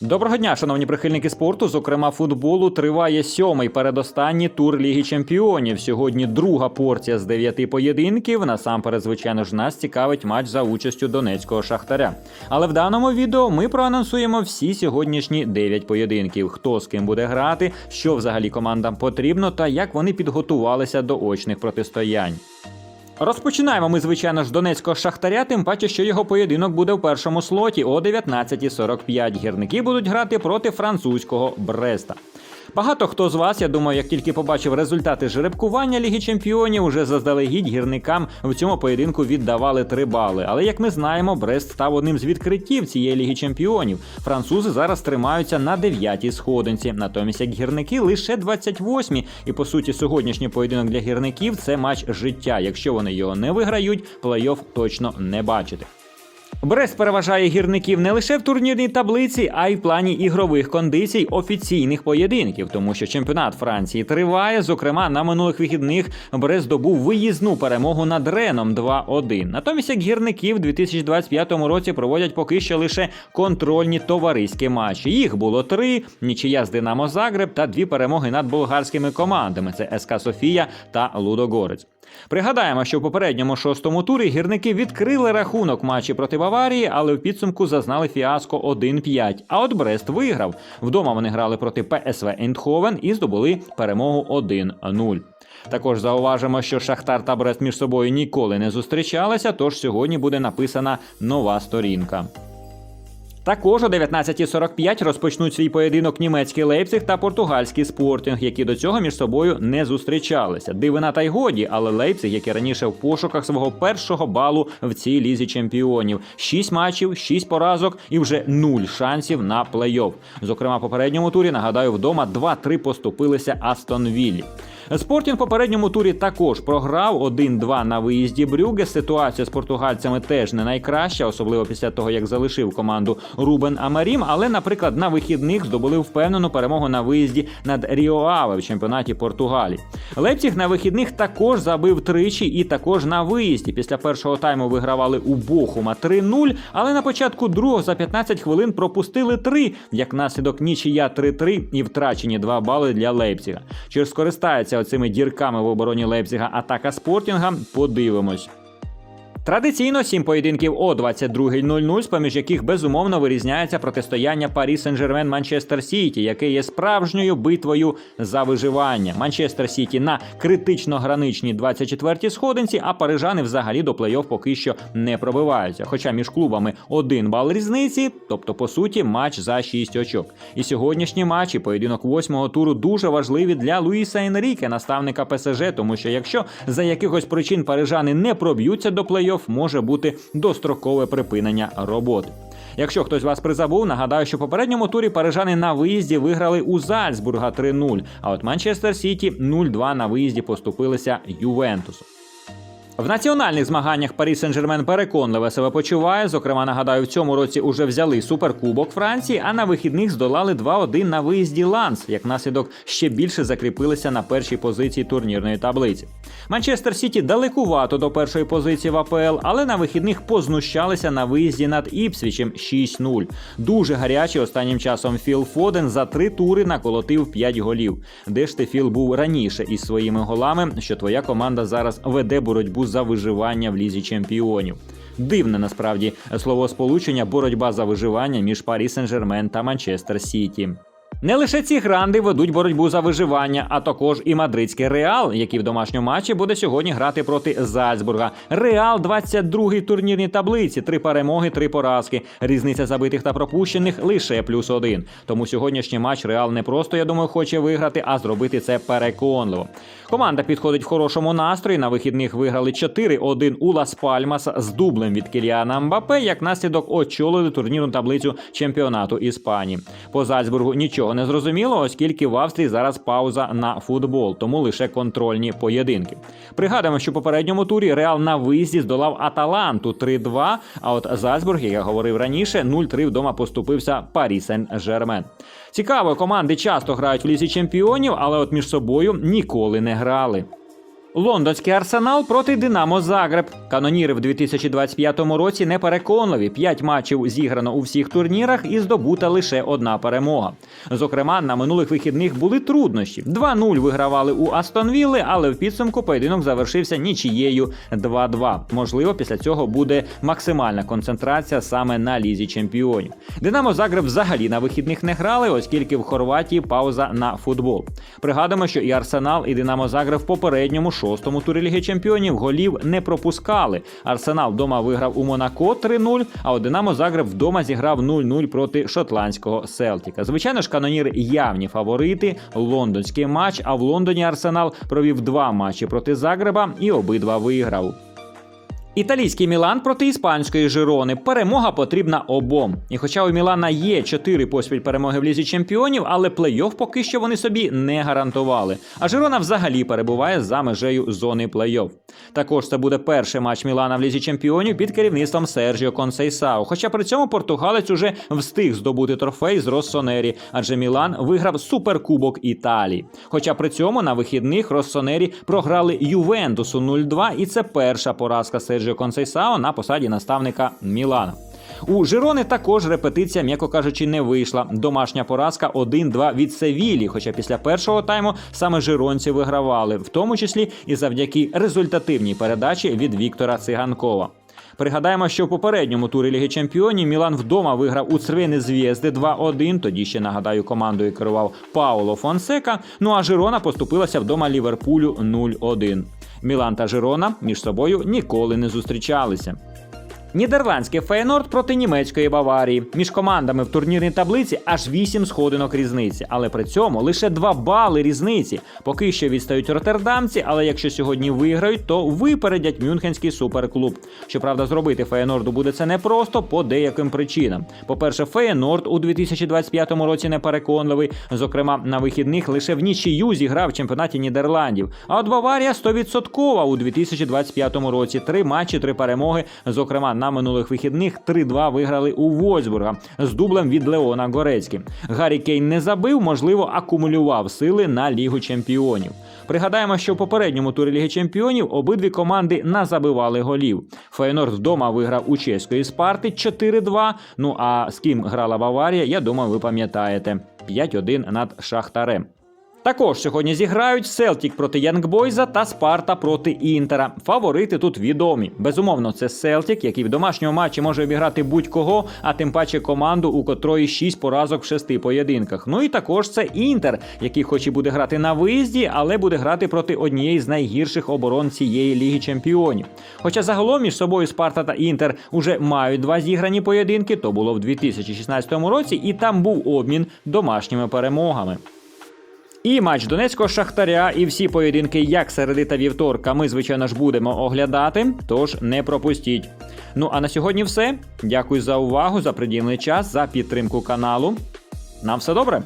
Доброго дня, шановні прихильники спорту. Зокрема, футболу триває сьомий передостанній тур Ліги Чемпіонів. Сьогодні друга порція з дев'яти поєдинків. Насамперед, звичайно ж, нас цікавить матч за участю донецького шахтаря. Але в даному відео ми проанонсуємо всі сьогоднішні дев'ять поєдинків: хто з ким буде грати, що взагалі командам потрібно, та як вони підготувалися до очних протистоянь. Розпочинаємо ми, звичайно ж, донецького шахтаря, тим паче, що його поєдинок буде в першому слоті о 19.45. Гірники будуть грати проти французького Бреста. Багато хто з вас, я думаю, як тільки побачив результати жеребкування Ліги Чемпіонів, уже заздалегідь гірникам в цьому поєдинку віддавали три бали. Але як ми знаємо, Брест став одним з відкриттів цієї Ліги Чемпіонів. Французи зараз тримаються на дев'ятій сходинці. Натомість як гірники лише 28-мі. І по суті, сьогоднішній поєдинок для гірників це матч життя. Якщо вони його не виграють, плей-офф точно не бачити. Брест переважає гірників не лише в турнірній таблиці, а й в плані ігрових кондицій офіційних поєдинків, тому що чемпіонат Франції триває. Зокрема, на минулих вихідних Брест здобув виїзну перемогу над Реном 2-1. Натомість, як гірники в 2025 році проводять поки що лише контрольні товариські матчі. Їх було три: нічия з Динамо Загреб та дві перемоги над болгарськими командами: це СК Софія та Лудогорець. Пригадаємо, що в попередньому шостому турі гірники відкрили рахунок матчі проти Баварії, але в підсумку зазнали фіаско 1-5. А от Брест виграв. Вдома вони грали проти ПСВ Ейндховен і здобули перемогу 1-0. Також зауважимо, що Шахтар та Брест між собою ніколи не зустрічалися, тож сьогодні буде написана нова сторінка. Також о 19.45 розпочнуть свій поєдинок німецький Лейпциг та португальський спортинг, які до цього між собою не зустрічалися. Дивина та й годі, але Лейпциг, який раніше в пошуках свого першого балу в цій лізі чемпіонів, шість матчів, шість поразок і вже нуль шансів на плей-офф. Зокрема, попередньому турі нагадаю, вдома 2-3 поступилися Астон Віллі. Спортінг в попередньому турі також програв 1-2 на виїзді Брюге. Ситуація з португальцями теж не найкраща, особливо після того, як залишив команду Рубен Амарім. Але, наприклад, на вихідних здобули впевнену перемогу на виїзді над Ріоаве в чемпіонаті Португалії. Лейпціг на вихідних також забив тричі і також на виїзді. Після першого тайму вигравали у Бохума 3-0, але на початку другого за 15 хвилин пропустили 3, як наслідок нічия 3-3 і втрачені 2 бали для Лейпціга. Ж скористається оцими дірками в обороні Лейпціга атака спортінга? Подивимось. Традиційно сім поєдинків о 22.00, з поміж яких безумовно вирізняється протистояння Парі Сен-Жермен Манчестер Сіті, яке є справжньою битвою за виживання. Манчестер Сіті на критично граничній 24-й сходинці, а парижани взагалі до плей-офф поки що не пробиваються. Хоча між клубами один бал різниці, тобто по суті матч за 6 очок. І сьогоднішні матчі, поєдинок восьмого туру, дуже важливі для Луїса Енріке, наставника ПСЖ, тому що якщо за якихось причин парижани не проб'ються до плей-офф, може бути дострокове припинення роботи. Якщо хтось вас призабув, нагадаю, що в попередньому турі парижани на виїзді виграли у Зальцбурга 3-0, а от Манчестер Сіті 0-2 на виїзді поступилися Ювентусу. В національних змаганнях Парі Сен-Жермен переконливо себе почуває. Зокрема, нагадаю, в цьому році уже взяли суперкубок Франції, а на вихідних здолали 2-1 на виїзді Ланс. Як наслідок ще більше закріпилися на першій позиції турнірної таблиці. Манчестер Сіті далекувато до першої позиції в АПЛ, але на вихідних познущалися на виїзді над Іпсвічем 6-0. Дуже гарячий останнім часом Філ Фоден за три тури наколотив 5 голів. Де ж ти Філ був раніше із своїми голами, що твоя команда зараз веде боротьбу за виживання в лізі чемпіонів. Дивне насправді словосполучення боротьба за виживання між Парі Сен-Жермен та Манчестер Сіті. Не лише ці гранди ведуть боротьбу за виживання, а також і мадридський Реал, який в домашньому матчі буде сьогодні грати проти Зальцбурга. Реал 22-й турнірній таблиці, три перемоги, три поразки. Різниця забитих та пропущених лише плюс один. Тому сьогоднішній матч Реал не просто, я думаю, хоче виграти, а зробити це переконливо. Команда підходить в хорошому настрої. На вихідних виграли 4-1 у Лас Пальмас з дублем від Кіліана Мбапе, як наслідок очолили турнірну таблицю чемпіонату Іспанії. По Зальцбургу нічого не зрозуміло, оскільки в Австрії зараз пауза на футбол, тому лише контрольні поєдинки. Пригадуємо, що в попередньому турі Реал на виїзді здолав Аталанту 3-2, А от Зальцбург, як я говорив раніше, 0-3 вдома поступився Парі Сен-Жермен. Цікаво, команди часто грають в лізі чемпіонів, але от між собою ніколи не грали. Лондонський арсенал проти Динамо Загреб. Каноніри в 2025 році непереконливі. П'ять матчів зіграно у всіх турнірах і здобута лише одна перемога. Зокрема, на минулих вихідних були труднощі. 2-0 вигравали у Астон Вілли, але в підсумку поєдинок завершився нічією 2-2. Можливо, після цього буде максимальна концентрація саме на лізі чемпіонів. Динамо Загреб взагалі на вихідних не грали, оскільки в Хорватії пауза на футбол. Пригадуємо, що і Арсенал, і Динамо Загреб в попередньому шостому турі Ліги Чемпіонів голів не пропускали. Арсенал вдома виграв у Монако 3-0, а у Динамо Загреб вдома зіграв 0-0 проти шотландського Селтіка. Звичайно ж, каноніри явні фаворити. Лондонський матч. А в Лондоні Арсенал провів два матчі проти Загреба і обидва виграв. Італійський Мілан проти іспанської Жирони. Перемога потрібна обом. І хоча у Мілана є чотири поспіль перемоги в лізі чемпіонів, але плей-офф поки що вони собі не гарантували. А Жирона взагалі перебуває за межею зони плей-офф. Також це буде перший матч Мілана в лізі чемпіонів під керівництвом Сержіо Консейсао. Хоча при цьому португалець уже встиг здобути трофей з Россонері, адже Мілан виграв суперкубок Італії. Хоча при цьому на вихідних Россонері програли Ювентусу 0-2, і це перша поразка Серджіо Консейсао на посаді наставника Мілана. У Жирони також репетиція, м'яко кажучи, не вийшла. Домашня поразка 1-2 від Севілі. Хоча після першого тайму саме жиронці вигравали, в тому числі і завдяки результативній передачі від Віктора Циганкова. Пригадаємо, що в попередньому турі Ліги Чемпіонів Мілан вдома виграв у Црвини Зв'єзди 2-1. Тоді ще нагадаю, командою керував Пауло Фонсека. Ну а Жирона поступилася вдома Ліверпулю 0-1. Мілан та Жирона між собою ніколи не зустрічалися. Нідерландський Фейнорд проти німецької Баварії. Між командами в турнірній таблиці аж 8 сходинок різниці, але при цьому лише 2 бали різниці. Поки що відстають роттердамці, але якщо сьогодні виграють, то випередять Мюнхенський суперклуб. Щоправда, зробити Фейнорду буде це непросто по деяким причинам. По-перше, Фейнорд у 2025 році непереконливий. Зокрема, на вихідних лише в нічию зіграв в чемпіонаті Нідерландів. А от Баварія 100% у 2025 році. Три матчі, три перемоги. Зокрема, на минулих вихідних 3-2 виграли у Вольсбурга з дублем від Леона Горецькі. Гаррі Кейн не забив, можливо, акумулював сили на Лігу чемпіонів. Пригадаємо, що в попередньому турі Ліги Чемпіонів обидві команди назабивали голів. Фейнорд вдома виграв у чеської Спарти 4-2. Ну а з ким грала Баварія, я думаю, ви пам'ятаєте. 5-1 над Шахтарем. Також сьогодні зіграють Селтік проти Янгбойза та Спарта проти Інтера. Фаворити тут відомі. Безумовно, це Селтік, який в домашньому матчі може обіграти будь-кого, а тим паче команду, у котрої 6 поразок в шести поєдинках. Ну і також це Інтер, який хоч і буде грати на виїзді, але буде грати проти однієї з найгірших оборон цієї ліги чемпіонів. Хоча загалом між собою Спарта та Інтер уже мають два зіграні поєдинки, то було в 2016 році, і там був обмін домашніми перемогами. І матч Донецького Шахтаря, і всі поєдинки, як середи та вівторка, ми, звичайно ж, будемо оглядати. Тож не пропустіть. Ну а на сьогодні все. Дякую за увагу, за приділений час, за підтримку каналу. Нам все добре.